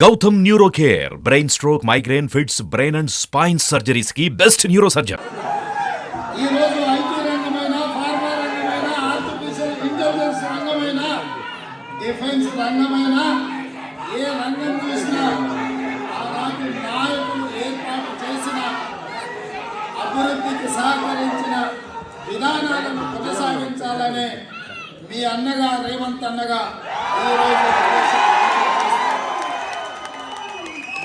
Gautam neuro care brain stroke migraine fits brain and spine సర్జరీస్కి best neuro surgeon. ఈ రోజు IT రంగమైన pharma రంగమైన artificial intelligence రంగమైన defence రంగమైన ఏ రంగం చూసినా ఆనాటి నాయకులు ఏర్పాటు చేసిన అభివృద్ధికి సహకరించిన విధానాలను కొనసాగించాలనే మీ అన్నగా రేవంత్ అన్నగా ఈ రోజు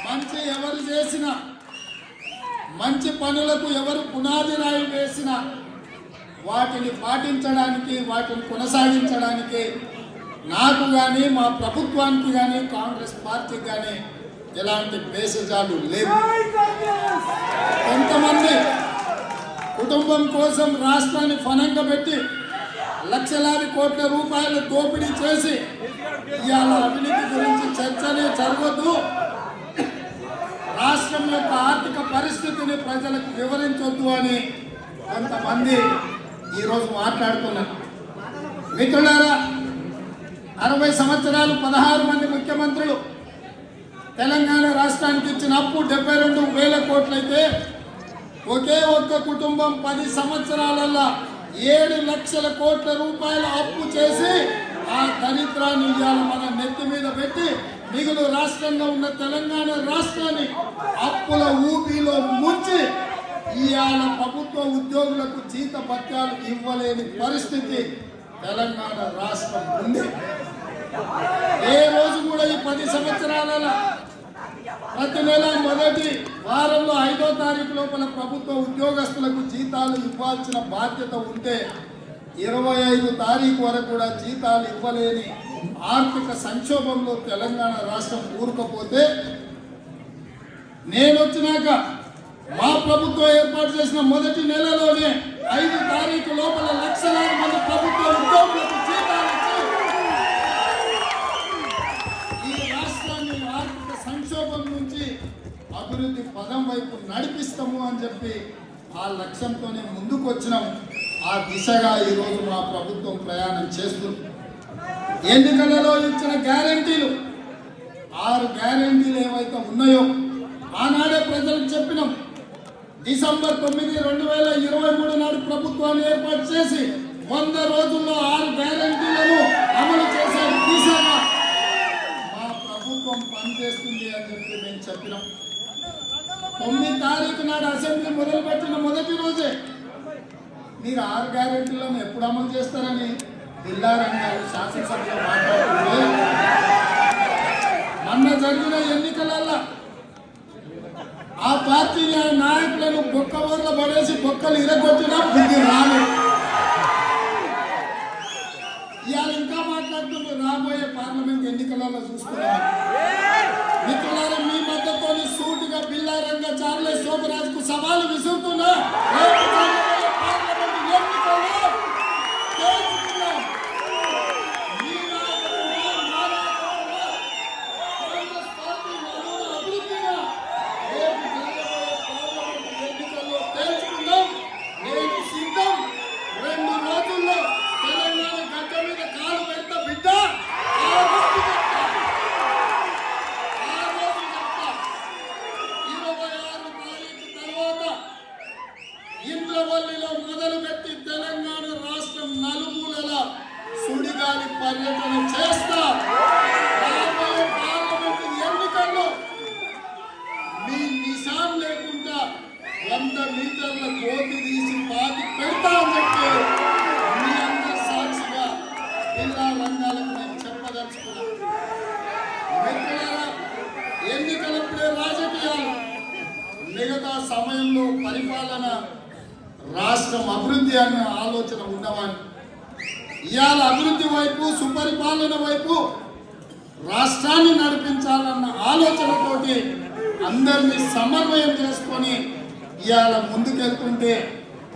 మంచి ఎవరు చేసినా మంచి పనులకు ఎవరు పునాది రాయి వేసిన వాటిని పాటించడానికి వాటిని కొనసాగించడానికి నాకు కానీ మా ప్రభుత్వానికి కానీ కాంగ్రెస్ పార్టీకి కానీ ఎలాంటి భేషజాలు లేవు. కొంతమంది కుటుంబం కోసం రాష్ట్రాన్ని ఫనంగా పెట్టి లక్షలాది కోట్ల రూపాయలు దోపిడీ చేసి ఇవాళ అవినీతి గురించి చర్చనే జరగదు. రాష్ట్రం యొక్క ఆర్థిక పరిస్థితిని ప్రజలకు వివరించొద్దు అని కొంతమంది ఈరోజు మాట్లాడుతున్నారు. మిత్రులారా అరవై సంవత్సరాలు పదహారు మంది ముఖ్యమంత్రులు తెలంగాణ రాష్ట్రానికి ఇచ్చిన అప్పు డెబ్బై రెండు వేల కోట్లయితే ఒకే ఒక్క కుటుంబం పది సంవత్సరాలలో ఏడు లక్షల కోట్ల రూపాయల అప్పు చేసి ఆ దరిద్రాన్ని ఇవాళ మన నెత్తి మీద పెట్టి మిగులు రాష్ట్రంగా ఉన్న తెలంగాణ రాష్ట్రాన్ని అప్పుల ఊపిలో ముంచి ఇవాళ ప్రభుత్వ ఉద్యోగులకు జీత పత్యాలు ఇవ్వలేని పరిస్థితి తెలంగాణ రాష్ట్రం ఉంది. ఏ రోజు కూడా ఈ పది సంవత్సరాల ప్రతి నెల మొదటి వారంలో ఐదో తారీఖు లోపల ప్రభుత్వ ఉద్యోగస్తులకు జీతాలు ఇవ్వాల్సిన బాధ్యత ఉంటే ఇరవై ఐదు తారీఖు వరకు కూడా జీతాలు ఇవ్వలేని ఆర్థిక సంక్షోభంలో తెలంగాణ రాష్ట్రం ఊరుకపోతే నేను వచ్చినాక మా ప్రభుత్వం ఏర్పాటు చేసిన మొదటి నెలలోనే ఐదు తారీఖు లోపల లక్షలాది మంది ప్రభుత్వ ఉద్యోగులకు ఈ రాష్ట్రాన్ని ఆర్థిక సంక్షోభం నుంచి అభివృద్ధి పదం వైపు నడిపిస్తాము అని చెప్పి ఆ లక్ష్యంతోనే ముందుకు వచ్చినాము ఆ దిశగా ఈరోజు మా ప్రభుత్వం ప్రయాణం చేస్తుంది. ఎన్నికలలో ఇచ్చిన గ్యారంటీలు ఆరు గ్యారంటీలు ఏవైతే ఉన్నాయో ఆనాడే ప్రజలకు చెప్పినాం. డిసెంబర్ తొమ్మిది రెండు వేల ఇరవై మూడు నాడు ప్రభుత్వాన్ని ఏర్పాటు చేసి వంద రోజుల్లో ఆరు గ్యారంటీలను అమలు చేసే దిశగా మా ప్రభుత్వం పనిచేస్తుంది అని చెప్పి మేము చెప్పినాం. తొమ్మిది తారీఖు నాడు అసెంబ్లీ మొదలుపెట్టిన మొదటి రోజే మీరు ఆరు గ్యారెంటీలను ఎప్పుడు అమలు చేస్తారని బిల్లారాం గారు శాసనసభలో మాట్లాడుతుంటే మొన్న జరిగిన ఎన్నికలల్లో ఆ పార్టీ నాయకులను బొక్క ఊర్ల పడేసి బొక్కలు ఇరగొట్టినా బుద్ధి రాను ఇవాళ ఇంకా మాట్లాడుతున్నారు రాబోయే పార్లమెంట్ ఎన్నికలలో చూసుకున్నారు మిత్రులారా మీ మద్దతుని సూటిగా బిల్లారంగా చార్లెస్ శోభరాజుకు సవాలు విసురుతున్నా రేపు జరగబోయే పార్లమెంట్ ఎన్నికల్లో తేల్చుకుందాం. మీ నాయకుడుగా, మా నాయకుడుగా, కాంగ్రెస్ పార్టీ నలుగురు అభివృద్ధిగా రేపు జరగబోయే పార్లమెంట్ ఎన్నికల్లో తేల్చుకుందాం. నేను సిద్ధం. రెండు రోజుల్లో తెలంగాణ గడ్డ మీద కాలు పెడతా బిడ్డ ఆ రోజు చెప్తా. ఆ రోజు చెప్తా. ఇరవై ఆరు తారీఖు తర్వాత ఇంద్రవల్లిలో మొదలుపెట్టి తెలంగాణ రాష్ట్రం నలుమూలల సుడిగాలి పర్యటన చేస్తా. రాబోయే ఎన్నికల్లో మీ నిశాన్ లేకుండా వంద మీటర్ల కోతి తీసి పాతి పెడతా అని చెప్పి మీ అందరి సాక్షిగా జిల్లా రంగాలకు నేను చెప్పదలుచుకున్నాను ఎన్నికలప్పుడే రాజకీయాలు. మిగతా సమయంలో పరిపాలన రాష్ట్రం అభివృద్ధి అన్న ఆలోచన ఉన్నవాడిని. ఇవాళ అభివృద్ధి వైపు సుపరిపాలన వైపు రాష్ట్రాన్ని నడిపించాలన్న ఆలోచనతోటి అందరినీ సమన్వయం చేసుకొని ఇవాళ ముందుకెళ్తుంటే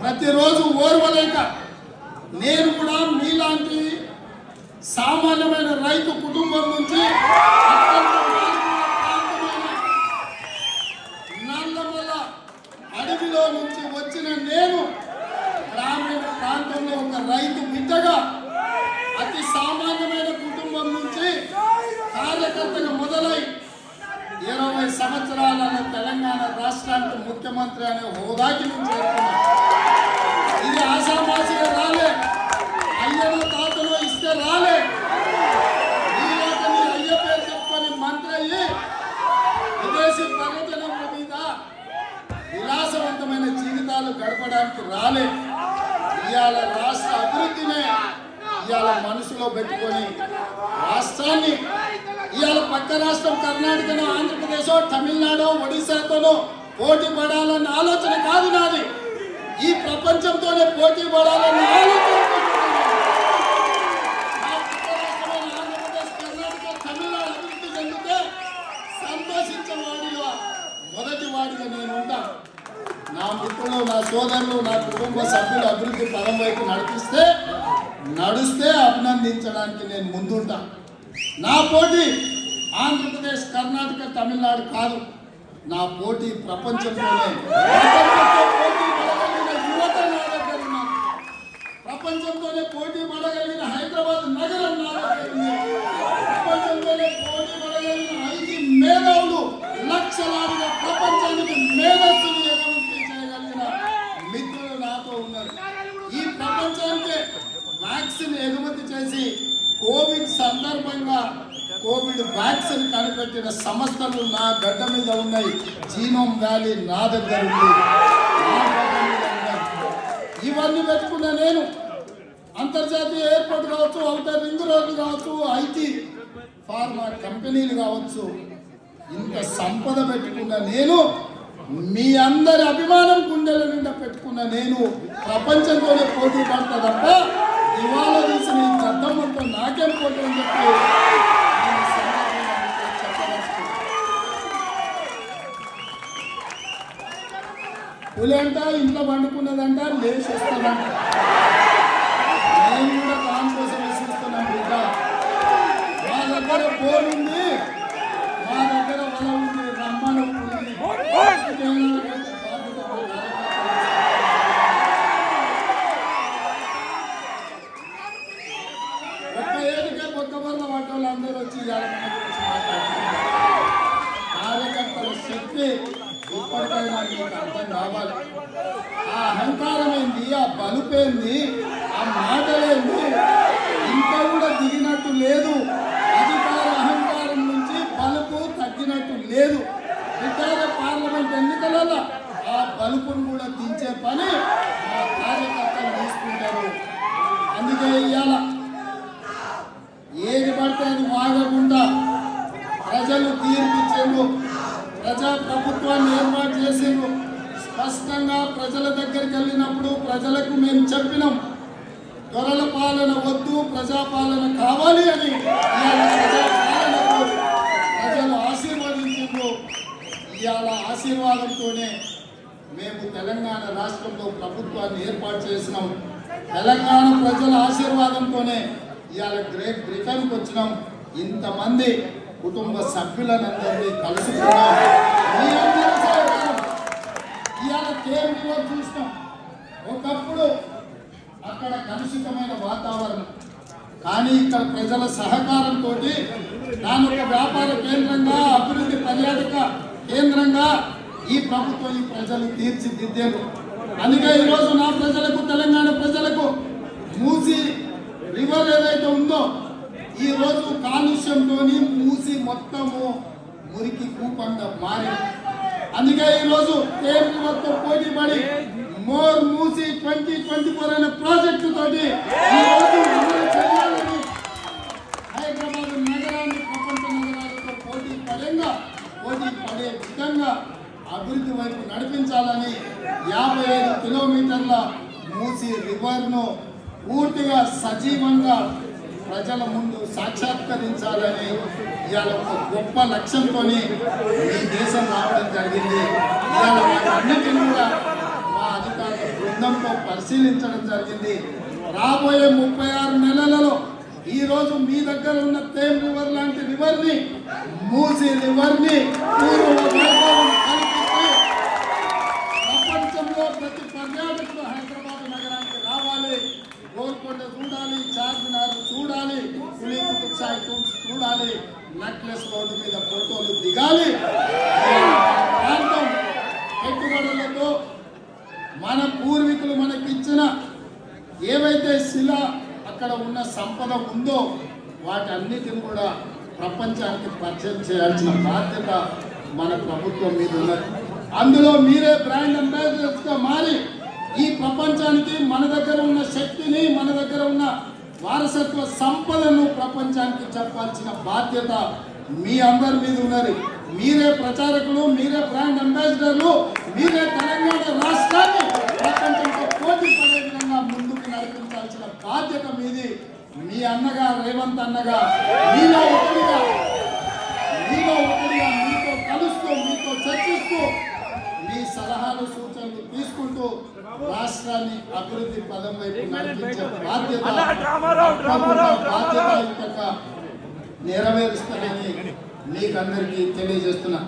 ప్రతిరోజు ఓర్వలేక నేను కూడా మీలాంటి సామాన్యమైన రైతు కుటుంబం నుంచి అత్యంత నల్లమల అడవిలో నుంచి వచ్చిన నేను గ్రామీణ ప్రాంతంలో ఒక రైతు బిడ్డగా సామాన్యమైన కుటుంబం నుంచి కార్యకర్తగా మొదలై ఇరవై సంవత్సరాల తెలంగాణ రాష్ట్రానికి ముఖ్యమంత్రి అనే హోదాకి నుంచి ఇది ఆషామాషిగా రాలే. అయ్యనో తాతలో ఇస్తే రాలే. నీలాక అయ్య పేరు చెప్పుకొని మంత్రి అయ్యి విదేశీ పర్యటన మీద విలాసవంతమైన జీవితాలు గడపడానికి రాలే. ఇవాళ రాష్ట్ర అభివృద్ధినే ఇవాళ మనసులో పెట్టుకొని రాష్ట్రాన్ని ఇవాళ పక్క రాష్ట్రం కర్ణాటకనో ఆంధ్రప్రదేశ్ తమిళనాడు ఒడిశాతోనో పోటీ పడాలన్న ఆలోచన కాదు నాది. ఈ ప్రపంచంతోనే పోటీ పడాలన్న ఆలోచన నా పక్క రాష్ట్రమైన ఆంధ్రప్రదేశ్, కర్ణాటక, తమిళనాడు అభివృద్ధి చెందితే సంతోషించే వాడిగా మొదటి వాడిగా నేను ఉంటా నా మిత్రులు నా సోదరులు నా కుటుంబ సభ్యులు అభివృద్ధి పదం వైపు నడిపిస్తే నడుస్తే అభినందించడానికి నేను ముందుంటా నా పోటీ ఆంధ్రప్రదేశ్ కర్ణాటక తమిళనాడు కాదు. నా పోటీ ప్రపంచంలోనే. ప్రపంచంతో పోటీ పడగలిగిన హైదరాబాద్ నగరం నా దగ్గర ఉంది ప్రపంచంతోనే పోటీ పడగలిగిన ఐదు మేధావులు లక్షలాదిగా ప్రపంచానికి మేధస్సును ఎగుమతి చేయగలిగిన మిత్రులు నాతో ఉన్నారు. ఈ ప్రపంచానికి వ్యాక్సిన్ ఎగుమతి చేసి కోవిడ్ సందర్భంగా కోవిడ్ వ్యాక్సిన్ కనిపెట్టిన సంస్థలు నా గడ్డ మీద ఉన్నాయి. జీనోమ్ వ్యాలీ నా దగ్గర ఉంది ఇవన్నీ పెట్టుకున్న నేను. అంతర్జాతీయ ఎయిర్పోర్ట్ కావచ్చు అవుటర్ రింగ్ రోడ్లు కావచ్చు ఐటీ ఫార్మా కంపెనీలు కావచ్చు. ఇంత సంపద పెట్టుకున్న నేను మీ అందరి అభిమానం గుండెల నిండా పెట్టుకున్న నేను ప్రపంచంతోనే పోటీ పడతా తప్ప ఇవాళ తీసిన ఈ గద్దమ్మతో నాకేం పోటీ అని చెప్పి నేను ఈ సందర్భంగా మీతో చెప్పదలుచుకున్నాను. పులి అంట ఇంట్లో పండుకున్నదంట లేచి వస్తుందంట నేను కూడా దాని కోసం విసిస్తున్నాను బిడ్డ. మా దగ్గర ఫోన్ ఉంది మా దగ్గర వల ఉంది రమ్మను ఒక్క ఏడుకే కొత్త బొర్ర పడ్డ వాళ్ళందరూ వచ్చి కార్యకర్తల శక్తి ఇప్పటికైనా అర్థం కావాలి ఆ అహంకారమైంది ఆ బలుపేంది ఆ మాటలేంది ఇంకా కూడా దిగినట్టు లేదు. అధికార అహంకారం నుంచి బలుపు తగ్గినట్టు లేదు. ఇతర పార్లమెంట్ ఎన్నికలలో ఆ బలుపును కూడా దించే పని ఆ కార్యకర్తలు తీసుకుంటారు అందుకే ఇవాళ ఏది పడితే అది వాగకుండా ప్రజలు తీర్పు ప్రజా ప్రభుత్వాన్ని ఏర్పాటు చేసిండ్రు. స్పష్టంగా ప్రజల దగ్గరికి వెళ్ళినప్పుడు ప్రజలకు మేము చెప్పినాం దొరల పాలన వద్దు ప్రజాపాలన కావాలి అని. ఇవాళ ప్రజాపాలనకు ప్రజలు ఆశీర్వదించిండ్రు. ఇవాళ ఆశీర్వాదంతోనే మేము తెలంగాణ రాష్ట్రంలో ప్రభుత్వాన్ని ఏర్పాటు చేసినాం. తెలంగాణ ప్రజల ఆశీర్వాదంతోనే ఇవాళ గ్రేట్ బ్రిటన్కి వచ్చినాం. ఇంతమంది కుటుంబ సభ్యులనందరినీ కలుసుకున్నాం. మీ అందరి సహకారం. ఇవాళ కేంద్రంలో చూసినాం. ఒకప్పుడు అక్కడ కలుషితమైన వాతావరణం. కానీ ఇక్కడ ప్రజల సహకారంతో దాని ఒక వ్యాపార కేంద్రంగా అభివృద్ధి పర్యాటక కేంద్రంగా ఈ ప్రభుత్వం ఈ ప్రజలు తీర్చిదిద్దారు. అందుకే ఈరోజు నా ప్రజలకు తెలంగాణ ప్రజలకు మూసి రివర్ ఏదైతే ఉందో ఈ రోజు కాలుష్యంతోని మూసి మొత్తము మురికి కూపంగా మారింది అందుకే ఈరోజు కేంద్ర మొత్తం పోటీ పడి మోర్ మూసి ట్వంటీ ట్వంటీ ఫోర్ అనే ప్రాజెక్టు తోటి ఈ రోజు అమలు చేయాలని హైదరాబాద్ నగరాన్ని ప్రపంచ నగరాలతో పోటీ పడంగా పోటీ పడే విధంగా అభివృద్ధి వైపు నడిపించాలని యాభై ఐదు కిలోమీటర్ల మూసి రివర్ను పూర్తిగా సజీవంగా ప్రజల ముందు సాక్షాత్కరించాలని ఇవాళ ఒక గొప్ప లక్ష్యంతో ఈ దేశం రావడం జరిగింది. ఇవాళ వాటన్నిటిని కూడా మా అధికారుల బృందంతో పరిశీలించడం జరిగింది. రాబోయే ముప్పై ఆరు నెలలలో ఈ రోజు మీ దగ్గర ఉన్న తేమ్ రివర్ లాంటి రివర్ని మూసి రివర్ని ప్రపంచంలో ప్రతి పర్యాటకులు హైదరాబాద్ నగరానికి రావాలి. గోల్కొండ చూడాలి చార్మినార్ చూడాలి పులి కుతుబ్ చూడాలి. నెక్లెస్ రోడ్డు మీద ఫోటోలు దిగాలి. ప్రాంతం పెట్టుబడులతో మన పూర్వీకులు మనకిచ్చిన ఏవైతే శిల అక్కడ ఉన్న సంపద ఉందో వాటన్నిటిని కూడా ప్రపంచానికి పరిచయం చేయాల్సిన బాధ్యత మన ప్రభుత్వం మీద ఉన్నది. అందులో మీరే బ్రాండ్ అంబాసిడర్స్గా మారి ఈ ప్రపంచానికి మన దగ్గర ఉన్న శక్తిని మన దగ్గర ఉన్న వారసత్వ సంపదను ప్రపంచానికి చెప్పాల్సిన బాధ్యత మీ అందరి మీద ఉన్నది. మీరే ప్రచారకులు మీరే బ్రాండ్ అంబాసిడర్లు మీరే తెలంగాణ రాష్ట్రాన్ని ప్రపంచంతో పోటీ పడే విధంగా ముందుకు నడిపించాల్సిన బాధ్యత మీది. మీ అన్నగా రేవంత్ అన్నగా మీలో ఒకటిగా మీలో ఒకటిగా మీతో కలుస్తూ మీతో చర్చిస్తూ మీ సలహాలు సూచన తీసుకుంటూ రాష్ట్రాన్ని అభివృద్ధి పదం వైపు నడిపించే బాధ్యత నెరవేరుస్తానని మీకందరికీ తెలియజేస్తున్నా.